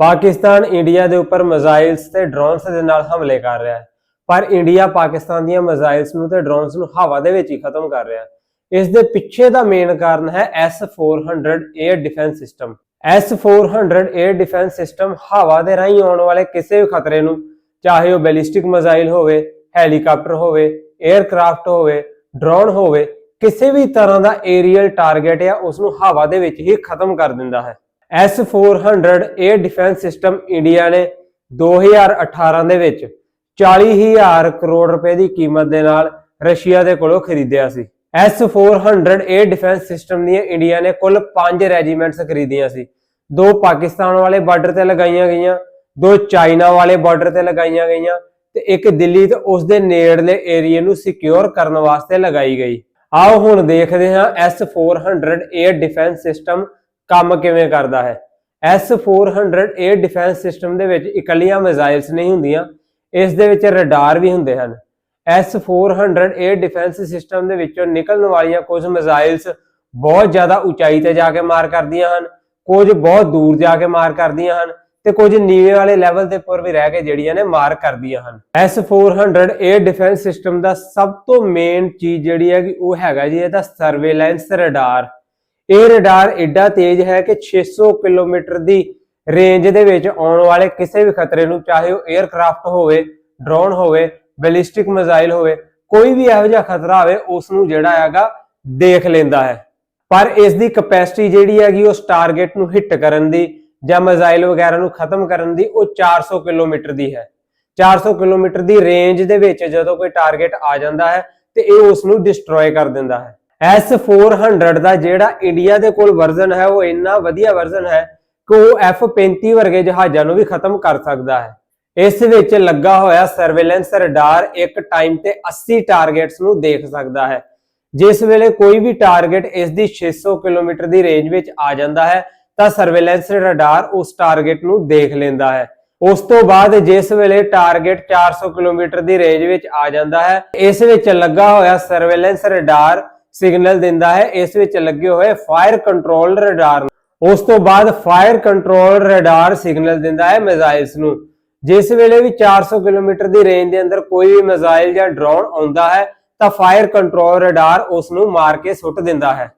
Pakistan India ਦੇ ਉੱਪਰ ਮਿਜ਼ਾਈਲਸ ਤੇ ਡਰੋਨਸ ਦੇ ਨਾਲ ਹਮਲੇ ਕਰ ਰਿਹਾ ਹੈ। ਪਰ ਇੰਡੀਆ ਪਾਕਿਸਤਾਨ ਦੀਆਂ ਮਿਜ਼ਾਈਲਸ ਨੂੰ ਤੇ ਡਰੋਨਸ ਨੂੰ ਹਵਾ ਦੇ ਵਿੱਚ ਹੀ ਖਤਮ ਕਰ ਰਿਹਾ ਇਸ ਦੇ ਪਿੱਛੇ ਦਾ ਮੇਨ ਕਾਰਨ ਹੈ S400 air defence system S400 air defence system ਹਵਾ ਦੇ ਰਾਹੀਂ ਆਉਣ ਵਾਲੇ ਕਿਸੇ ਵੀ ਖਤਰੇ ਨੂੰ, ਚਾਹੇ ਉਹ ਬੈਲਿਸਟਿਕ ਮਿਜ਼ਾਈਲ ਹੋਵੇ, ਹੈਲੀਕਾਪਟਰ ਹੋਵੇ ਏਅਰਕ੍ਰਾਫਟ ਹੋਵੇ ਡਰੋਨ ਹੋਵੇ, ਕਿਸੇ ਵੀ ਤਰ੍ਹਾਂ ਦਾ ਏਰੀਅਲ ਟਾਰਗੇਟ ਆ, ਉਸ ਨੂੰ ਹਵਾ ਦੇ ਵਿੱਚ ਹੀ ਖਤਮ ਕਰ ਦਿੰਦਾ ਹੈ। S400 air defence system India ਨੇ 2018 ਦੇ ਵਿੱਚ 40000 ਕਰੋੜ ਰੁਪਏ ਦੀ ਕੀਮਤ ਦੇ ਨਾਲ ਰਸ਼ੀਆ ਦੇ ਕੋਲੋਂ ਖਰੀਦਿਆ ਸੀ। S400 에ਅਰ ਡਿਫੈਂਸ ਸਿਸਟਮ ਦੀਆਂ ਇੰਡੀਆ ਨੇ ਕੁੱਲ 5 ਰੈਜੀਮੈਂਟਸ ਖਰੀਦੀਆਂ ਸੀ। ਦੋ ਪਾਕਿਸਤਾਨ ਵਾਲੇ ਬਾਰਡਰ ਤੇ ਲਗਾਈਆਂ ਗਈਆਂ, ਦੋ ਚਾਈਨਾ ਵਾਲੇ ਬਾਰਡਰ ਤੇ ਲਗਾਈਆਂ ਗਈਆਂ ਤੇ ਇੱਕ ਦਿੱਲੀ ਤੇ ਉਸ ਦੇ ਨੇੜਲੇ ਏਰੀਆ ਨੂੰ ਸਿਕਿਉਰ ਕਰਨ ਵਾਸਤੇ ਲਗਾਈ ਗਈ। ਆਓ ਹੁਣ ਦੇਖਦੇ ਹਾਂ S400 에ਅਰ ਡਿਫੈਂਸ ਸਿਸਟਮ ਕੰਮ ਕਿਵੇਂ ਕਰਦਾ ਹੈ? S400 에ਅਰ ਡਿਫੈਂਸ ਸਿਸਟਮ ਦੇ ਵਿੱਚ ਇਕੱਲੀਆਂ ਮਿਜ਼ਾਈਲਸ ਨਹੀਂ ਹੁੰਦੀਆਂ, ਇਸ ਦੇ ਵਿੱਚ ਰਡਾਰ ਵੀ ਹੁੰਦੇ ਹਨ। S400 에ਅਰ ਡਿਫੈਂਸ ਸਿਸਟਮ ਦੇ ਵਿੱਚੋਂ ਨਿਕਲਣ ਵਾਲੀਆਂ ਕੁਝ ਮਿਜ਼ਾਈਲਸ ਬਹੁਤ ਜ਼ਿਆਦਾ ਉਚਾਈ ਤੇ ਜਾ ਕੇ ਮਾਰ ਕਰਦੀਆਂ ਹਨ, ਕੁਝ ਬਹੁਤ ਦੂਰ ਜਾ ਕੇ ਮਾਰ ਕਰਦੀਆਂ ਹਨ ਤੇ ਕੁਝ ਨੀਵੇਂ ਵਾਲੇ ਲੈਵਲ ਦੇ ਉੱਪਰ ਵੀ ਰਹਿ ਕੇ ਜਿਹੜੀਆਂ ਨੇ ਮਾਰ ਕਰਦੀਆਂ ਹਨ। S400 에ਅਰ ਡਿਫੈਂਸ ਸਿਸਟਮ ਦਾ ਸਭ ਤੋਂ ਮੇਨ ਚੀਜ਼ ਜਿਹੜੀ ਹੈ ਕਿ ਉਹ ਹੈਗਾ ਜੀ, ਇਹਦਾ ਸਰਵੇਲੈਂਸ ਰਡਾਰ ਇਹ ਰਡਾਰ ਐਡਾ ਤੇਜ਼ ਹੈ ਕਿ 600 ਕਿਲੋਮੀਟਰ ਦੀ ਰੇਂਜ ਦੇ ਵਿੱਚ ਆਉਣ ਵਾਲੇ ਕਿਸੇ ਵੀ ਖਤਰੇ ਨੂੰ, ਚਾਹੇ ਉਹ 에ਅਰਕ੍ਰਾਫਟ ਹੋਵੇ, ਡਰੋਨ ਹੋਵੇ, ਬੈਲਿਸਟਿਕ ਮਿਜ਼ਾਈਲ ਹੋਵੇ, ਕੋਈ ਵੀ ਇਹੋ ਜਿਹਾ ਖਤਰਾ ਹੋਵੇ ਉਸ ਨੂੰ ਜਿਹੜਾ ਹੈਗਾ ਦੇਖ ਲੈਂਦਾ ਹੈ। ਪਰ ਇਸ ਦੀ ਕਪੈਸਿਟੀ ਜਿਹੜੀ ਹੈਗੀ, ਉਸ ਟਾਰਗੇਟ ਨੂੰ ਹਿੱਟ ਕਰਨ ਦੀ ਜਾਂ ਮਿਜ਼ਾਈਲ ਵਗੈਰਾ ਨੂੰ ਖਤਮ ਕਰਨ ਦੀ, ਉਹ 400 ਕਿਲੋਮੀਟਰ ਦੀ ਹੈ। 400 ਕਿਲੋਮੀਟਰ ਦੀ ਰੇਂਜ ਦੇ ਵਿੱਚ ਜਦੋਂ ਕੋਈ ਟਾਰਗੇਟ ਆ ਜਾਂਦਾ ਹੈ, ਤੇ ਇਹ ਉਸ ਨੂੰ ਡਿਸਟਰੋਏ ਕਰ ਦਿੰਦਾ ਹੈ। S400 ਦਾ ਜਿਹੜਾ ਇੰਡੀਆ ਦੇ ਕੋਲ ਵਰਜ਼ਨ ਹੈ, ਉਹ ਇੰਨਾ ਵਧੀਆ ਵਰਜ਼ਨ ਹੈ ਕਿ ਉਹ F35 ਵਰਗੇ ਜਹਾਜ਼ਾਂ ਨੂੰ ਵੀ ਖਤਮ ਕਰ ਸਕਦਾ ਹੈ। ਇਸ ਵਿੱਚ ਲੱਗਾ ਹੋਇਆ ਸਰਵੇਲੈਂਸ ਰਡਾਰ ਇੱਕ ਟਾਈਮ ਤੇ 80 ਟਾਰਗੇਟਸ ਨੂੰ ਦੇਖ ਸਕਦਾ ਹੈ। ਜਿਸ ਵੇਲੇ ਕੋਈ ਵੀ ਟਾਰਗੇਟ ਇਸ ਦੀ 600 ਕਿਲੋਮੀਟਰ ਦੀ ਰੇਂਜ ਵਿੱਚ ਆ ਜਾਂਦਾ ਹੈ, ਤਾਂ ਸਰਵੇਲੈਂਸ ਰਡਾਰ ਉਸ ਟਾਰਗੇਟ ਨੂੰ ਦੇਖ ਲੈਂਦਾ ਹੈ। ਉਸ ਤੋਂ ਬਾਅਦ ਜਿਸ ਵੇਲੇ ਟਾਰਗੇਟ 400 ਕਿਲੋਮੀਟਰ ਦੀ ਰੇਂਜ ਵਿੱਚ ਆ ਜਾਂਦਾ ਹੈ, ਇਸ ਵਿੱਚ ਲੱਗਾ ਹੋਇਆ ਸਰਵੇਲੈਂਸ ਰਡਾਰ ਸਿਗਨਲ ਦਿੰਦਾ ਹੈ, ਇਸ ਵਿੱਚ ਲੱਗੇ ਹੋਏ ਫਾਇਰ ਕੰਟਰੋਲ ਰਡਾਰ ਉਸ ਤੋਂ ਬਾਅਦ ਫਾਇਰ ਕੰਟਰੋਲ ਰਡਾਰ ਸਿਗਨਲ ਦਿੰਦਾ ਹੈ ਮਿਜ਼ਾਈਲਸ ਨੂੰ। ਜਿਸ ਵੇਲੇ ਵੀ 400 ਕਿਲੋਮੀਟਰ ਦੀ ਰੇਂਜ ਦੇ ਅੰਦਰ ਕੋਈ ਵੀ ਮਿਜ਼ਾਈਲ ਜਾਂ ਡਰੋਨ ਆਉਂਦਾ ਹੈ, ਤਾਂ ਫਾਇਰ ਕੰਟਰੋਲ ਰਡਾਰ ਉਸ ਨੂੰ ਮਾਰ ਕੇ ਸੁੱਟ ਦਿੰਦਾ ਹੈ।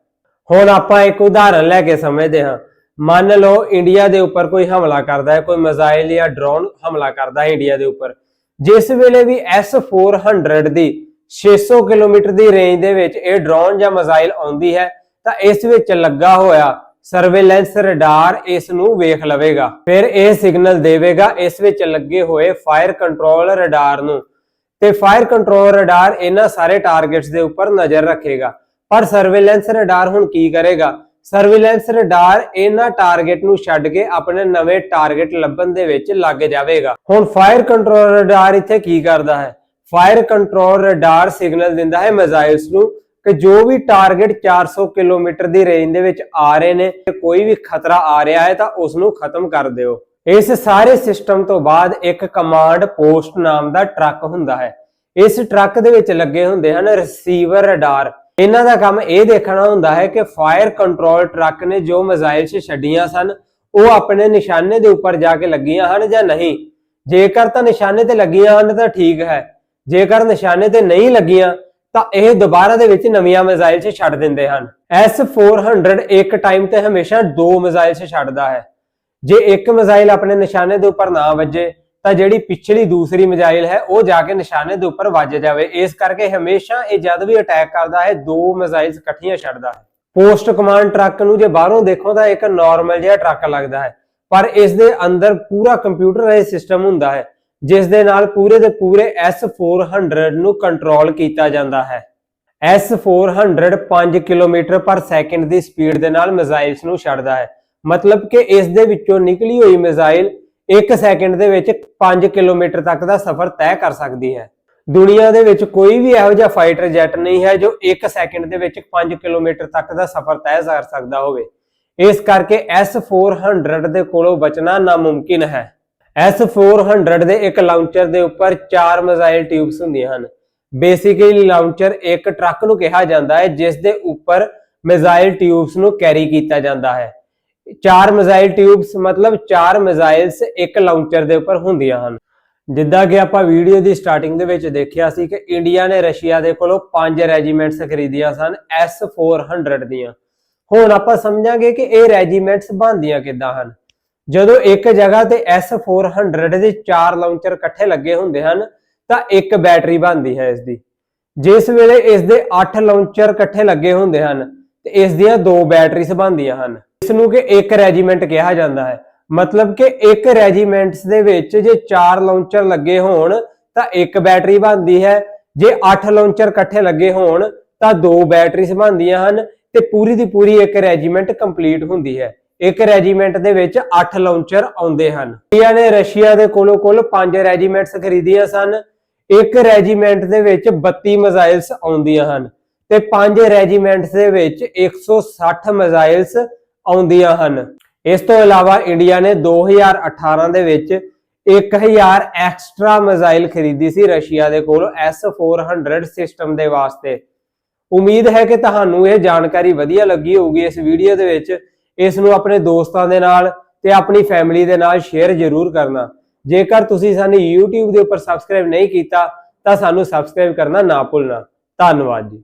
ਹੁਣ ਆਪਾਂ ਇੱਕ ਉਦਾਹਰਨ ਲੈ ਕੇ ਸਮਝਦੇ ਹਾਂ। ਮੰਨ ਲਓ ਇੰਡੀਆ ਦੇ ਉੱਪਰ ਕੋਈ ਹਮਲਾ ਕਰਦਾ ਹੈ, ਕੋਈ ਮਿਜ਼ਾਈਲ ਜਾਂ ਡਰੋਨ ਹਮਲਾ ਕਰਦਾ ਹੈ ਇੰਡੀਆ ਦੇ ਉੱਪਰ। ਜਿਸ ਵੇਲੇ ਵੀ S400 ਦੀ 600 ਕਿਲੋਮੀਟਰ ਦੀ ਰੇਂਜ ਦੇ ਵਿੱਚ ਇਹ ਡਰੋਨ ਜਾਂ ਮਿਜ਼ਾਈਲ ਆਉਂਦੀ ਹੈ, ਤਾਂ ਇਸ ਵਿੱਚ ਲੱਗਾ ਹੋਇਆ ਸਰਵੇਲੈਂਸ ਰਡਾਰ ਇਸ ਨੂੰ ਵੇਖ ਲਵੇਗਾ। ਫਿਰ ਇਹ ਸਿਗਨਲ ਦੇਵੇਗਾ, ਇਸ ਵਿੱਚ ਲੱਗੇ ਹੋਏ ਫਾਇਰ ਕੰਟਰੋਲ ਰਡਾਰ ਨੂੰ। ਤੇ ਫਾਇਰ ਕੰਟਰੋਲ ਰਡਾਰ ਇਹਨਾਂ ਸਾਰੇ ਟਾਰਗੇਟਸ ਦੇ ਉੱਪਰ ਨਜ਼ਰ ਰੱਖੇਗਾ। ਪਰ ਸਰਵੇਲੈਂਸ ਰਡਾਰ ਹੁਣ ਕੀ ਕਰੇਗਾ? ਸਰਵੇਲੈਂਸ ਰਡਾਰ ਇਹਨਾਂ ਟਾਰਗੇਟ ਨੂੰ ਛੱਡ ਕੇ ਆਪਣੇ ਨਵੇਂ ਟਾਰਗੇਟ ਲੱਭਣ ਦੇ ਵਿੱਚ ਲੱਗ ਜਾਵੇਗਾ। ਹੁਣ ਫਾਇਰ ਕੰਟਰੋਲ ਰਡਾਰ ਇੱਥੇ ਕੀ ਕਰਦਾ ਹੈ? ਫਾਇਰ ਕੰਟਰੋਲ ਰਡਾਰ ਸਿਗਨਲ ਦਿੰਦਾ ਹੈ ਮਿਜ਼ਾਈਲਸ ਨੂੰ ਕਿ ਜੋ ਵੀ ਟਾਰਗੇਟ 400 ਕਿਲੋਮੀਟਰ ਦੀ ਰੇਂਜ ਦੇ ਵਿੱਚ ਆ ਰਹੇ ਨੇ ਕੋਈ ਵੀ ਖਤਰਾ ਆ ਰਿਹਾ ਹੈ ਤਾਂ ਉਸ ਨੂੰ ਖਤਮ ਕਰ ਦਿਓ। ਇਸ ਸਾਰੇ ਸਿਸਟਮ ਤੋਂ ਬਾਅਦ ਇੱਕ ਕਮਾਂਡ ਪੋਸਟ ਨਾਮ ਦਾ ਟਰੱਕ ਹੁੰਦਾ ਹੈ। ਇਸ ਟਰੱਕ ਦੇ ਵਿੱਚ ਲੱਗੇ ਹੁੰਦੇ ਹਨ ਰਿਸੀਵਰ ਰਡਾਰ। ਇਹਨਾਂ ਦਾ ਕੰਮ ਇਹ ਦੇਖਣਾ ਹੁੰਦਾ ਹੈ ਕਿ ਫਾਇਰ ਕੰਟਰੋਲ ਟਰੱਕ ਨੇ ਜੋ ਮਿਜ਼ਾਈਲਸ ਛੱਡੀਆਂ ਸਨ, ਉਹ ਆਪਣੇ ਨਿਸ਼ਾਨੇ ਦੇ ਉੱਪਰ ਜਾ ਕੇ ਲੱਗੀਆਂ ਹਨ ਜਾਂ ਨਹੀਂ। ਜੇਕਰ ਤਾਂ ਨਿਸ਼ਾਨੇ ਤੇ ਲੱਗੀਆਂ ਹਨ ਤਾਂ ਠੀਕ ਹੈ। ਜੇਕਰ ਨਿਸ਼ਾਨੇ ਤੇ ਨਹੀਂ ਲੱਗੀਆਂ, ਤਾਂ ਇਹ ਦੁਬਾਰਾ ਦੇ ਵਿੱਚ ਨਵੀਆਂ ਮਿਜ਼ਾਈਲਸ ਛੱਡ ਦਿੰਦੇ ਹਨ। S400 ਇੱਕ ਟਾਈਮ ਤੇ ਹਮੇਸ਼ਾ ਦੋ ਮਿਜ਼ਾਈਲਸ ਛੱਡਦਾ ਹੈ। ਜੇ ਇੱਕ ਮਿਜ਼ਾਈਲ ਆਪਣੇ ਨਿਸ਼ਾਨੇ ਦੇ ਉੱਪਰ ਨਾ ਵੱਜੇ, ਤਾਂ ਜਿਹੜੀ ਪਿਛਲੀ ਦੂਸਰੀ ਮਿਜ਼ਾਈਲ ਹੈ, ਉਹ ਜਾ ਕੇ ਨਿਸ਼ਾਨੇ ਦੇ ਉੱਪਰ ਵੱਜ ਜਾਵੇ। ਇਸ ਕਰਕੇ ਹਮੇਸ਼ਾ ਇਹ ਜਦ ਵੀ ਅਟੈਕ ਕਰਦਾ ਹੈ, ਦੋ ਮਿਜ਼ਾਈਲਸ ਇਕੱਠੀਆਂ ਛੱਡਦਾ ਹੈ। ਪੋਸਟ ਕਮਾਂਡ ਟਰੱਕ ਨੂੰ ਜੇ ਬਾਹਰੋਂ ਦੇਖੋ, ਤਾਂ ਇੱਕ ਨਾਰਮਲ ਜਿਹਾ ਟਰੱਕ ਲੱਗਦਾ ਹੈ। ਪਰ ਇਸ ਦੇ ਅੰਦਰ ਪੂਰਾ ਕੰਪਿਊਟਰਾਈਜ਼ ਸਿਸਟਮ ਹੁੰਦਾ ਹੈ। ਜਿਸ ਦੇ ਨਾਲ ਪੂਰੇ ਦੇ ਪੂਰੇ S400 ਨੂੰ ਕੰਟਰੋਲ ਕੀਤਾ ਜਾਂਦਾ ਹੈ। S400 5 ਕਿਲੋਮੀਟਰ ਪਰ ਸੈਕਿੰਡ ਦੀ ਸਪੀਡ ਦੇ ਨਾਲ ਮਿਜ਼ਾਈਲਸ ਨੂੰ ਛੱਡਦਾ ਹੈ। ਮਤਲਬ ਕਿ ਇਸ ਦੇ ਵਿੱਚੋਂ ਨਿਕਲੀ ਹੋਈ ਮਿਜ਼ਾਈਲ 1 ਸੈਕਿੰਡ ਦੇ ਵਿੱਚ 5 ਕਿਲੋਮੀਟਰ ਤੱਕ ਦਾ ਸਫ਼ਰ ਤੈਅ ਕਰ ਸਕਦੀ ਹੈ। ਦੁਨੀਆ ਦੇ ਵਿੱਚ ਕੋਈ ਵੀ ਇਹੋ ਜਿਹਾ ਫਾਈਟਰ ਜੈਟ ਨਹੀਂ ਹੈ ਜੋ 1 ਸੈਕਿੰਡ ਦੇ ਵਿੱਚ 5 ਕਿਲੋਮੀਟਰ ਤੱਕ ਦਾ ਸਫ਼ਰ ਤੈਅ ਕਰ ਸਕਦਾ ਹੋਵੇ। ਇਸ ਕਰਕੇ S400 ਦੇ ਕੋਲੋਂ ਬਚਣਾ ਨਾਮੁਮਕਿਨ ਹੈ। S400 ਦੇ ਇੱਕ ਲਾਂਚਰ ਦੇ ਉੱਪਰ ਚਾਰ ਮਿਜ਼ਾਈਲ ਟਿਊਬਸ ਹੁੰਦੀਆਂ ਹਨ। ਬੇਸਿਕਲੀ ਲਾਂਚਰ ਇੱਕ ਟਰੱਕ ਨੂੰ ਕਿਹਾ ਜਾਂਦਾ ਹੈ, ਜਿਸ ਦੇ ਉੱਪਰ ਮਿਜ਼ਾਈਲ ਟਿਊਬਸ ਨੂੰ ਕੈਰੀ ਕੀਤਾ ਜਾਂਦਾ ਹੈ। ਚਾਰ ਮਿਜ਼ਾਈਲ ਟਿਊਬਸ ਮਤਲਬ ਚਾਰ ਮਿਜ਼ਾਈਲਸ ਇੱਕ ਲਾਂਚਰ ਦੇ ਉੱਪਰ ਹੁੰਦੀਆਂ ਹਨ। ਜਿੱਦਾਂ ਕਿ ਆਪਾਂ ਵੀਡੀਓ ਦੀ ਸਟਾਰਟਿੰਗ ਦੇ ਵਿੱਚ ਦੇਖਿਆ ਸੀ ਕਿ ਇੰਡੀਆ ਨੇ ਰਸ਼ੀਆ ਦੇ ਕੋਲੋਂ ਪੰਜ ਰੈਜੀਮੈਂਟਸ ਖਰੀਦੀਆਂ ਸਨ S400 ਦੀਆਂ। ਹੁਣ ਆਪਾਂ ਸਮਝਾਂਗੇ ਕਿ ਇਹ ਰੈਜੀਮੈਂਟਸ ਬਣਦੀਆਂ ਕਿੱਦਾਂ ਹਨ। ਜਦੋਂ ਇੱਕ ਜਗ੍ਹਾ ਤੇ S400 ਦੇ ਚਾਰ ਲਾਂਚਰ ਇਕੱਠੇ ਲੱਗੇ ਹੁੰਦੇ ਹਨ, ਤਾਂ ਇੱਕ ਬੈਟਰੀ ਬਣਦੀ ਹੈ ਇਸ ਦੀ ਜਿਸ ਵੇਲੇ ਇਸ ਦੇ 8 ਲਾਂਚਰ ਇਕੱਠੇ ਲੱਗੇ ਹੁੰਦੇ ਹਨ, ਤੇ ਇਸ ਦੀਆਂ ਦੋ ਬੈਟਰੀਜ਼ ਬਣਦੀਆਂ ਹਨ। ਇਸ ਨੂੰ ਕਿ ਇੱਕ ਰੈਜੀਮੈਂਟ ਕਿਹਾ ਜਾਂਦਾ ਹੈ। ਮਤਲਬ ਕਿ ਇੱਕ ਰੈਜੀਮੈਂਟਸ ਦੇ ਵਿੱਚ ਜੇ ਚਾਰ ਲਾਂਚਰ ਲੱਗੇ ਹੋਣ, ਤਾਂ ਇੱਕ ਬੈਟਰੀ ਬਣਦੀ ਹੈ। ਜੇ 8 ਲਾਂਚਰ ਇਕੱਠੇ ਲੱਗੇ ਹੋਣ, ਤਾਂ ਦੋ ਬੈਟਰੀਜ਼ ਬਣਦੀਆਂ ਹਨ, ਤੇ ਪੂਰੀ ਦੀ ਪੂਰੀ ਇੱਕ ਰੈਜੀਮੈਂਟ ਕੰਪਲੀਟ ਹੁੰਦੀ ਹੈ। ਇੱਕ ਰੈਜੀਮੈਂਟ ਦੇ ਵਿੱਚ 8 ਲਾਂਚਰ ਆਉਂਦੇ ਹਨ। ਇੰਡੀਆ ਨੇ ਰਸ਼ੀਆ ਦੇ ਕੋਲੋਂ ਕੁੱਲ 5 ਰੈਜੀਮੈਂਟਸ ਖਰੀਦੀਆਂ ਸਨ। ਇੱਕ ਰੈਜੀਮੈਂਟ ਦੇ ਵਿੱਚ 32 ਮਿਜ਼ਾਈਲਸ ਆਉਂਦੀਆਂ ਹਨ ਤੇ 5 ਰੈਜੀਮੈਂਟਸ ਦੇ ਵਿੱਚ 160 ਮਿਜ਼ਾਈਲਸ ਆਉਂਦੀਆਂ ਹਨ। ਇਸ ਤੋਂ ਇਲਾਵਾ ਇੰਡੀਆ ਨੇ 2018 ਦੇ ਵਿੱਚ 1000 ਐਕਸਟਰਾ ਮਿਜ਼ਾਈਲ ਖਰੀਦੀ ਸੀ ਰਸ਼ੀਆ ਦੇ ਕੋਲੋਂ S400 ਸਿਸਟਮ ਦੇ ਵਾਸਤੇ। ਉਮੀਦ ਹੈ ਕਿ ਤੁਹਾਨੂੰ ਇਹ ਜਾਣਕਾਰੀ ਵਧੀਆ ਲੱਗੀ ਹੋਊਗੀ। ਇਸ ਵੀਡੀਓ ਦੇ ਵਿੱਚ ਇਸ ਨੂੰ ਆਪਣੇ ਦੋਸਤਾਂ ਦੇ ਨਾਲ ਤੇ ਆਪਣੀ ਫੈਮਿਲੀ ਦੇ ਨਾਲ ਸ਼ੇਅਰ ਜ਼ਰੂਰ ਕਰਨਾ। ਜੇਕਰ ਤੁਸੀਂ ਸਾਨੂੰ YouTube ਦੇ ਉੱਪਰ ਸਬਸਕ੍ਰਾਈਬ ਨਹੀਂ ਕੀਤਾ, ਤਾਂ ਸਾਨੂੰ ਸਬਸਕ੍ਰਾਈਬ ਕਰਨਾ ਨਾ ਭੁੱਲਣਾ। ਧੰਨਵਾਦ ਜੀ।